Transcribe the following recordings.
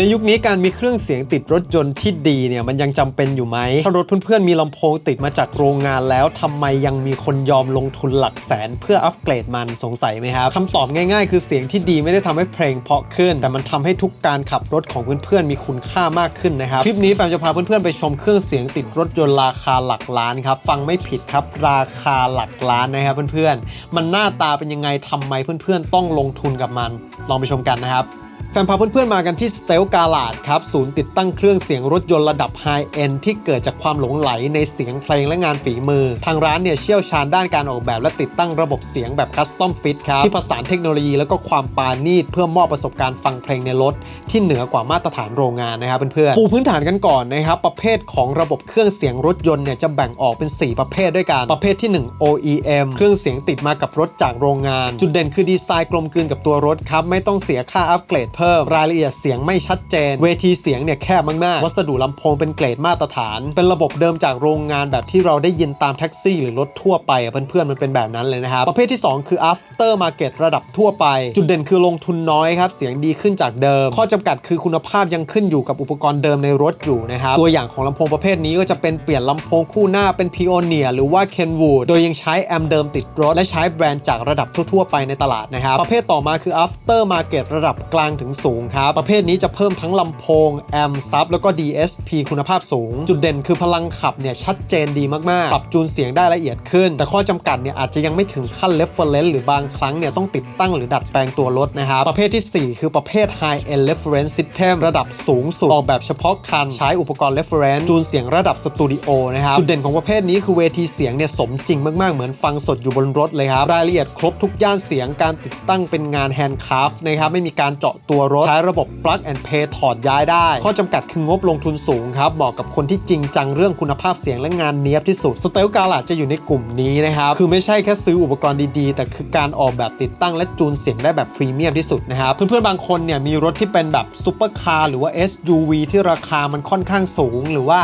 ในยุคนี้การมีเครื่องเสียงติดรถยนต์ที่ดีเนี่ยมันยังจำเป็นอยู่ไหมถ้ารถเพื่อนๆมีลำโพงติดมาจากโรงงานแล้วทำไมยังมีคนยอมลงทุนหลักแสน เพื่ออัปเกรดมันสงสัยไหมครับคำตอบง่ายๆ คือเสียงที่ดีไม่ได้ทำให้เพลงเพาะขึ้น แต่มันทำให้ทุกการขับรถของเพื่อนๆมีคุณค่ามากขึ้นนะครับคลิปนี้แฟมจะพาเพื่อนๆไปชมเครื่องเสียงติดรถยนต์ราคาหลักล้านครับฟังไม่ผิดครับราคาหลักล้านนะครับเพื่อนๆมันหน้าตาเป็นยังไงทำไมเพื่อนๆต้องลงทุนกับมัน ลองไปชมกันนะครับ แฟนพาเพื่อนๆมากันที่ s t e l g a l a d ครับ ศูนย์ติดตั้งเครื่องเสียงรถยนต์ระดับไฮเอนที่เกิดจากความหลงไหลในเสียงเพลงและงานฝีมือ ทางร้านเนี่ยเชี่ยวชาญด้านการออกแบบและติดตั้งระบบเสียงแบบคัสตอมฟิตครับ ที่ผสานเทคโนโลยีแล้วก็ความปานีตเพื่อมอบประสบการณ์ฟังเพลงในรถ ที่เหนือกว่ามาตรฐานโรงงานนะครับเพื่อนๆปูพื้นฐานกันก่อนนะครับประเภทของระบบเครื่องเสียงรถยนต์เนี่ยจะแบ่งออกเป็น 4 ประเภทด้วยกันประเภทที่ 1 OEM เครื่องเสียงติดมากับรถจากโรงงาน จุดเด่นคือดีไซน์กลมกลืนกับตัวรถครับไม่ต้องเสียค่าอัปเกรดเพิ่ม รายละเอียดเสียงไม่ชัดเจน เวทีเสียงเนี่ยแคบมากๆ วัสดุลำโพงเป็นเกรดมาตรฐาน เป็นระบบเดิมจากโรงงานแบบที่เราได้ยินตามแท็กซี่หรือรถทั่วไปอะเพื่อนๆมันเป็นแบบนั้นเลยนะครับประเภทที่ 2 คือ after market ระดับทั่วไป จุดเด่นคือลงทุนน้อยครับเสียงดีขึ้นจากเดิม ข้อจำกัดคือคุณภาพยังขึ้นอยู่กับอุปกรณ์เดิมในรถอยู่นะครับตัวอย่างของลำโพงประเภทนี้ก็จะเป็นเปลี่ยนลำโพงคู่หน้าเป็น Pioneer หรือว่า Kenwood โดยยังใช้แอมเดิมติดรถและใช้แบรนด์จากระดับทั่วๆไปในตลาดนะครับประเภทต่อมาคือ after market ระดับกลางถึงสูงครับ ประเภทนี้จะเพิ่มทั้งลำโพง แอมซับแล้วก็ DSP คุณภาพสูง จุดเด่นคือพลังขับเนี่ยชัดเจนดีมากๆ ปรับจูนเสียงได้ละเอียดขึ้น แต่ข้อจำกัดเนี่ยอาจจะยังไม่ถึงขั้น reference หรือบางครั้งเนี่ยต้องติดตั้งหรือดัดแปลงตัวรถนะครับประเภทที่ 4 คือประเภท High End Reference System ระดับสูงสุดออกแบบเฉพาะคันใช้อุปกรณ์ reference จูนเสียงระดับสตูดิโอนะครับจุดเด่นของประเภทนี้คือเวทีเสียงเนี่ยสมจริงมากๆเหมือนฟังสดอยู่บนรถเลยครับรายละเอียดครบทุกย่านเสียงการติดตั้งเป็นงาน handcraft นะครับไม่มีการเจาะตัวรถ ใช้ระบบ plug and play ถอดย้ายได้ ข้อจำกัดคืองบลงทุนสูงครับเหมาะกับคนที่จริงจังเรื่องคุณภาพเสียงและงานเนี้ยบที่สุดสเตลกาลาจะอยู่ในกลุ่มนี้นะครับคือไม่ใช่แค่ซื้ออุปกรณ์ดีๆ แต่คือการออกแบบติดตั้งและจูนเสียงได้แบบพรีเมียมที่สุดนะครับเพื่อนๆบางคนเนี่ยมีรถที่เป็นแบบซูเปอร์คาร์หรือว่า SUV ที่ราคามันค่อนข้างสูง หรือว่า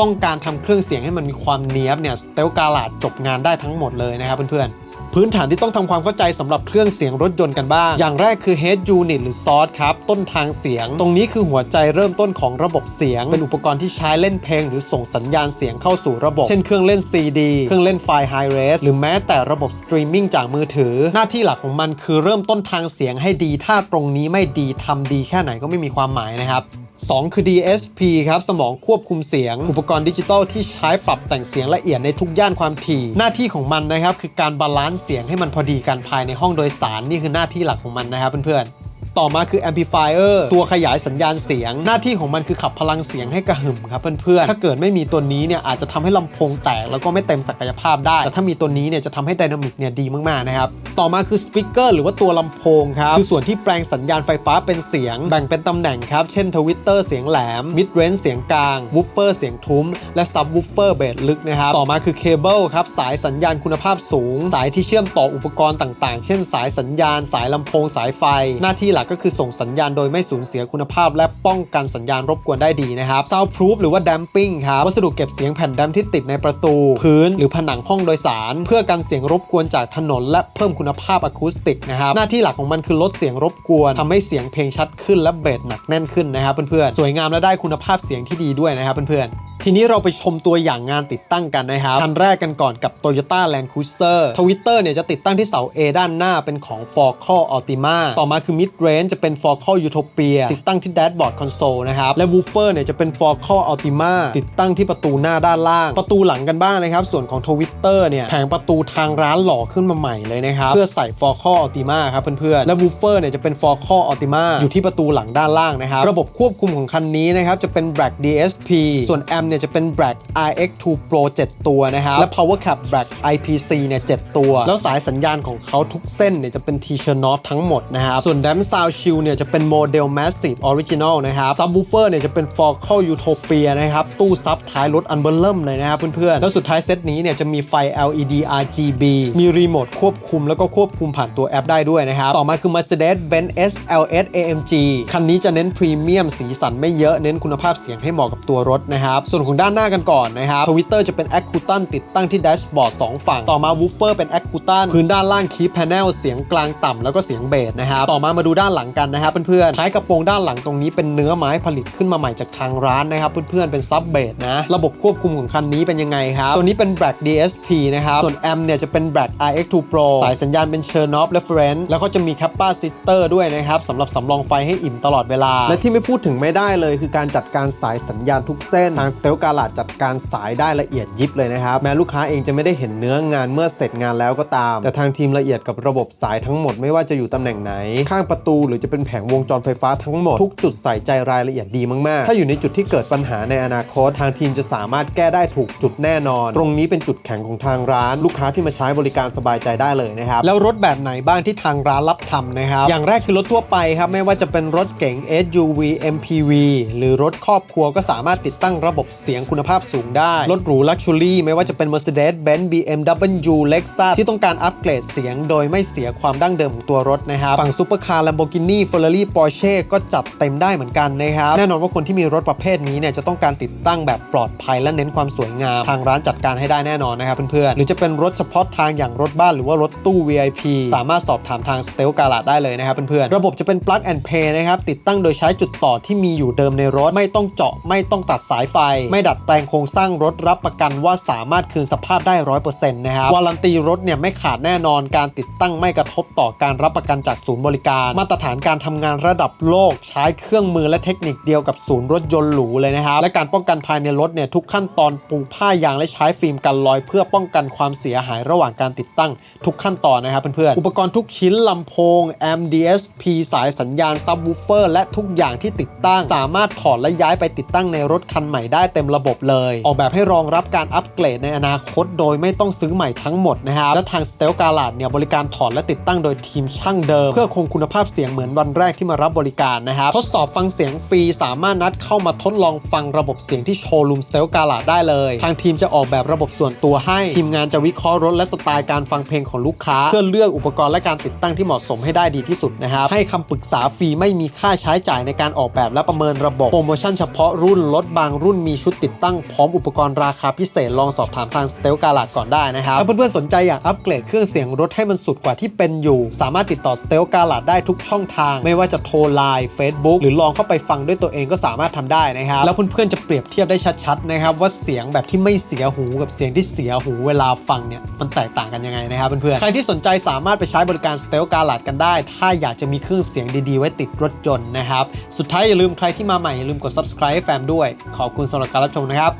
ต้องการทำเครื่องเสียงให้มันมีความเนี้ยบเนี่ยสเตลกาลาจบงานได้ทั้งหมดเลยนะครับเพื่อนๆ พื้นฐานที่ต้องทำความเข้าใจสำหรับเครื่องเสียงรถยนต์กันบ้าง อย่างแรกคือ head unit หรือ source ครับ ต้นทางเสียง ตรงนี้คือหัวใจเริ่มต้นของระบบเสียง เป็นอุปกรณ์ที่ใช้เล่นเพลง หรือส่งสัญญาณเสียงเข้าสู่ระบบ เช่นเครื่องเล่น CD เครื่องเล่นไฟล์ high res หรือแม้แต่ระบบสตรีมมิ่งจากมือถือ หน้าที่หลักของมันคือเริ่มต้นทางเสียงให้ดี ถ้าตรงนี้ไม่ดีทำดีแค่ไหนก็ไม่มีความหมายนะครับ 2 คือ DSP ครับสมองควบคุมเสียง อุปกรณ์ดิจิตอลที่ใช้ปรับแต่งเสียงละเอียดในทุกย่านความถี่ หน้าที่ของมันนะครับคือการบาลานซ์เสียงให้มันพอดีกันภายในห้องโดยสารนี่คือหน้าที่หลักของมันนะครับเพื่อนๆ ต่อมาคือ amplifier ตัวขยายสัญญาณเสียง หน้าที่ของมันคือขับพลังเสียงให้กระหึ่มครับเพื่อนๆ ถ้าเกิดไม่มีตัวนี้เนี่ยอาจจะทำให้ลำโพงแตกแล้วก็ไม่เต็มศักยภาพได้ แต่ถ้ามีตัวนี้เนี่ยจะทำให้ไดนามิกเนี่ยดีมากๆนะครับ ต่อมาคือ speaker หรือว่าตัวลำโพงครับ คือส่วนที่แปลงสัญญาณไฟฟ้าเป็นเสียง แบ่งเป็นตำแหน่งครับ เช่นทวิตเตอร์เสียงแหลม mid range เสียงกลาง woofer เสียงทุ้ม และ subwoofer เบสลึกนะครับต่อมาคือเคเบิลครับสายสัญญาณคุณภาพสูง สายที่เชื่อมต่ออุปกรณ์ต่างๆ เช่น สายสัญญาณ สายลำโพงสายไฟหน้าที่หลักก็คือส่งสัญญาณโดยไม่สูญเสียคุณภาพ และป้องกันสัญญาณรบกวนได้ดีนะครับ soundproof หรือว่า damping ครับวัสดุเก็บเสียงแผ่นแดมที่ติดในประตู พื้น หรือผนังห้องโดยสาร เพื่อกันเสียงรบกวนจากถนน และเพิ่มคุณภาพอะคูสติกนะครับหน้าที่หลักของมันคือลดเสียงรบกวนทำให้เสียงเพลงชัดขึ้นและเบสหนักแน่นขึ้นนะครับเพื่อนๆสวยงามและได้คุณภาพเสียงที่ดีด้วยนะครับเพื่อนๆ ทีนี้เราไปชมตัวอย่างงานติดตั้งกันนะครับ คันแรกกันก่อนกับ Toyota Land Cruiser Twitter เนี่ยจะติดตั้งที่เสา A ด้านหน้าเป็นของ f o r c a l Ultima ต่อมาคือ Mid Range จะเป็น f o r c a l Utopia ติดตั้งที่ Dashboard Console นะครับ และ Woofer เนี่ยจะเป็น f o r c a l Ultima ติดตั้งที่ประตูหน้าด้านล่าง ประตูหลังกันบ้างนะครับ ส่วนของ Twitter เนี่ยแผงประตูทางร้านหล่อขึ้นมาใหม่เลยนะครับเพื่อใส่ f o r c a l Ultima ครับเพื่อนๆและ Woofer เนี่ยจะเป็น f o r c a l Ultima อยู่ที่ประตูหลังด้านล่างนะครับระบบควบคุมของคันนี้นะครับจะเป็น Black DSP ส่วน M เนี่ยจะเป็น Black RX2 Pro 7 ตัวนะครับ และ Power Cap Black IPC เนี่ย7ตัว แล้วสายสัญญาณของเขาทุกเส้นเนี่ยจะเป็น t s h i r n o t ทั้งหมดนะครับ ส่วน Damn Sound Shield เนี่ยจะเป็นโมเดล Massive Original นะครับ Subwoofer เนี่ยจะเป็น f o r c a l Utopia นะครับ ตู้ซับท้ายรถอันเบอร์เริ่มเลยนะครับเพื่อนๆ แล้วสุดท้ายเซตนี้เนี่ยจะมีไฟ LED RGB มีรีโมทควบคุมแล้วก็ควบคุมผ่านตัวแอปได้ด้วยนะครับ ต่อมาคือ Mercedes-Benz SLS AMG คันนี้จะเน้นพรีเมียมสีสันไม่เยอะเน้นคุณภาพเสียงให้เหมาะกับตัวรถนะครับส่วนวนของด้านหน้ากันก่อนนะครับทวิตเตอร์จะเป็น a c u t a n ติดตั้งที่แดชบอร์ด2ฝั่ง ต่อมา Woofer เป็น a c u t a n พื้นด้านล่าง Key Panel เสียงกลางต่ำแล้วก็เสียงเบสนะครับต่อมามาดูด้านหลังกันนะครับเพื่อนๆท้ายกระโปรงด้านหลังตรงนี้เป็นเนื้อไม้ผลิตขึ้นมาใหม่จากทางร้านนะครับเพื่อนๆเป็นซับเบสนะระบบควบคุมของคันนี้เป็นยังไงครับตัวนี้เป็น Black DSP นะครับส่วนแอมเนี่ยจะเป็น Black RX2 Pro สายสัญญาณเป็น Chernoff Reference แล้วก็จะมี Kappa Sister ด้วยนะครับสำหรับสำรองไฟให้อิ่มตลอดเวลา และที่ไม่พูดถึงไม่ได้เลย คือการจัดการสายสัญญาณทุกเส้นทาง Stel g a l a จัดการสายได้ละเอียดยิบเลยนะครับ แม้ลูกค้าเองจะไม่ได้เห็นเนื้องานเมื่อเสร็จงานแล้วก็ตาม แต่ทางทีมละเอียดกับระบบสายทั้งหมดไม่ว่าจะอยู่ตำแหน่งไหน ข้างประตูหรือจะเป็นแผงวงจรไฟฟ้าทั้งหมด ทุกจุดใส่ใจรายละเอียดดีมากๆ ถ้าอยู่ในจุดที่เกิดปัญหาในอนาคต ทางทีมจะสามารถแก้ได้ถูกจุดแน่นอน ตรงนี้เป็นจุดแข็งของทางร้าน ลูกค้าที่มาใช้บริการสบายใจได้เลยนะครับแล้วรถแบบไหนบ้างที่ทางร้านรับทำนะครับอย่างแรกคือรถทั่วไปครับไม่ว่าจะเป็นรถเก๋ง SUV MPV หรือรถครอบครัวก็สามารถติดตั้งระบบเสียงคุณภาพสูงได้ รถหรูลักชัวรี่ไม่ว่าจะเป็น Mercedes-Benz BMW Lexus ที่ต้องการอัปเกรดเสียงโดยไม่เสียความดั้งเดิมของตัวรถนะครับ ฝั่งซูเปอร์คาร์ Lamborghini Ferrari Porsche ก็จัดเต็มได้เหมือนกันนะครับ แน่นอนว่าคนที่มีรถประเภทนี้เนี่ยจะต้องการติดตั้งแบบปลอดภัยและเน้นความสวยงาม ทางร้านจัดการให้ได้แน่นอนนะครับเพื่อนๆ หรือจะเป็นรถเฉพาะทางอย่างรถบ้านหรือว่ารถตู้ VIP สามารถสอบถามทาง s t e l g a l a ได้เลยนะครับเพื่อนๆ ระบบจะเป็น plug and play นะครับติดตั้งโดยใช้จุดต่อที่มีอยู่เดิมในรถไม่ต้องเจาะไม่ต้องตัดสายไฟไม่ดัดแปลงโครงสร้างรถรับประกันว่าสามารถคืนสภาพได้100%นต์นะครับวารันตีรถเนี่ยไม่ขาดแน่นอนการติดตั้งไม่กระทบต่อการรับประกันจากศูนย์บริการ มาตรฐานการทำงานระดับโลก ใช้เครื่องมือและเทคนิคเดียวกับศูนย์รถยนต์หรูเลยนะครับและการป้องกันภายในรถเนี่ยทุกขั้นตอนปูผ้ายางและใช้ฟิล์มกันรอย เพื่อป้องกันความเสียหายระหว่างการติดตั้งทุกขั้นตอนนะครับเพื่อนๆอุปกรณ์ทุกชิ้นลำโพง M DSP สายสัญญาณซับวูเฟอร์และทุกอย่างที่ติดตั้ง สามารถถอดและย้ายไปติดตั้งในรถคันใหม่ได้เต็มระบบเลย ออกแบบให้รองรับการอัปเกรดในอนาคต โดยไม่ต้องซื้อใหม่ทั้งหมดนะครับและทาง s t e l g a l a d เนี่ยบริการถอดและติดตั้งโดยทีมช่างเดิม เพื่อคงคุณภาพเสียงเหมือนวันแรกที่มารับบริการนะครับทดสอบฟังเสียงฟรีสามารถนัดเข้ามาทดลองฟังระบบเสียงที่โชว์รูม s t e l g a l a d ได้เลย ทางทีมจะออกแบบระบบส่วนตัวให้ทีมงานจะวิเคราะห์รถและสไตล์การฟังเพลงของลูกค้า เพื่อเลือกอุปกรณ์และการติดตั้งที่เหมาะสมให้ได้ดีที่สุดนะครับให้คำปรึกษาฟรีไม่มีค่าใช้จ่ายในการออกแบบและประเมินระบบโปรโมชั่นเฉพาะรุ่นรถบางรุ่นมีชุดติดตั้งพร้อมอุปกรณ์ราคาพิเศษลองสอบถามทาง s t e l g a l a d ก่อนได้นะครับถ้าเพื่อนๆสนใจอยากอัปเกรดเครื่องเสียงรถให้มันสุดกว่าที่เป็นอยู่ สามารถติดต่อ s t e l g a l a d ได้ทุกช่องทาง ไม่ว่าจะโทรไลน์ Facebook หรือลองเข้าไปฟังด้วยตัวเองก็สามารถทำได้นะครับแล้วเพื่อนๆจะเปรียบเทียบได้ชัดๆนะครับว่าเสียงแบบที่ไม่เสียหูกับเสียงที่เสียหูเวลาฟังเนี่ยมันแตกต่างกันยังไงนะครับเพื่อนๆใครที่สนใจสามารถไปใช้บริการ s t e l g a l a d กันได้ ถ้าอยากจะมีเครื่องเสียงดีๆ ไว้ติดรถยนต์นะครับสุดท้ายอย่าลืมใครที่มาใหม่อย่าลืมกด subscribe แฟมด้วยขอบคุณสำหรับการรับชมนะครับ